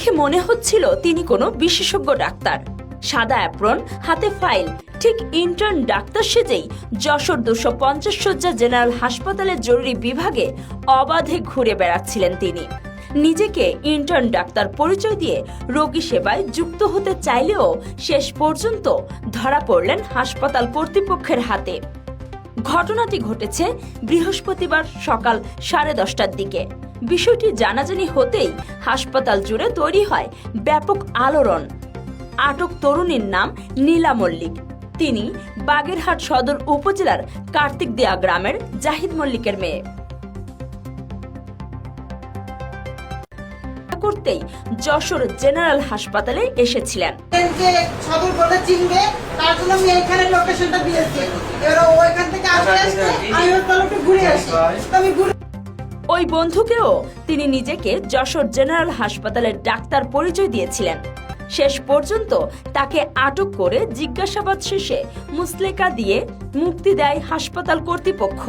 দেখে মনে হচ্ছিল তিনি কোনো বিশেষজ্ঞ ডাক্তার। সাদা অ্যাপ্রন, হাতে ফাইল, ঠিক ইন্টার্ন ডাক্তার সেজেই যশোর দুশো পঞ্চাশ শয্যা জেনারেল হাসপাতালের জরুরি বিভাগে অবাধে ঘুরে বেড়াচ্ছিলেন তিনি। নিজেকে ইন্টার্ন ডাক্তার পরিচয় দিয়ে রোগী সেবায় যুক্ত হতে চাইলেও শেষ পর্যন্ত ধরা পড়লেন হাসপাতাল কর্তৃপক্ষের হাতে। ঘটনাটি ঘটেছে বৃহস্পতিবার সকাল সাড়ে দশটার দিকে। বিষয়টি জানাজানি হতেই হাসপাতাল জুড়ে তৈরি হয় ব্যাপক আলোড়ন। আটক তরুণীর নাম নীলা মল্লিক। তিনি বাগেরহাট সদর উপজেলার কার্তিক দেয়া গ্রামের জাহিদ মল্লিকের মেয়ে। করতেই যশোর জেনারেল হাসপাতালে এসেছিলেন। সদর চিনবে, তার জন্য আমি এইখানে লোকেশনটা দিয়েছি। এবার ওইখান থেকে আমি ঘুরে আসি। আমি ঘুরে ওই বন্ধুকেও তিনি নিজেকে যশোর জেনারেল হাসপাতালের ডাক্তার পরিচয় দিয়েছিলেন। শেষ পর্যন্ত তাকে আটক করে জিজ্ঞাসাবাদ শেষে মুসলেকা দিয়ে মুক্তি দেয় হাসপাতাল কর্তৃপক্ষ।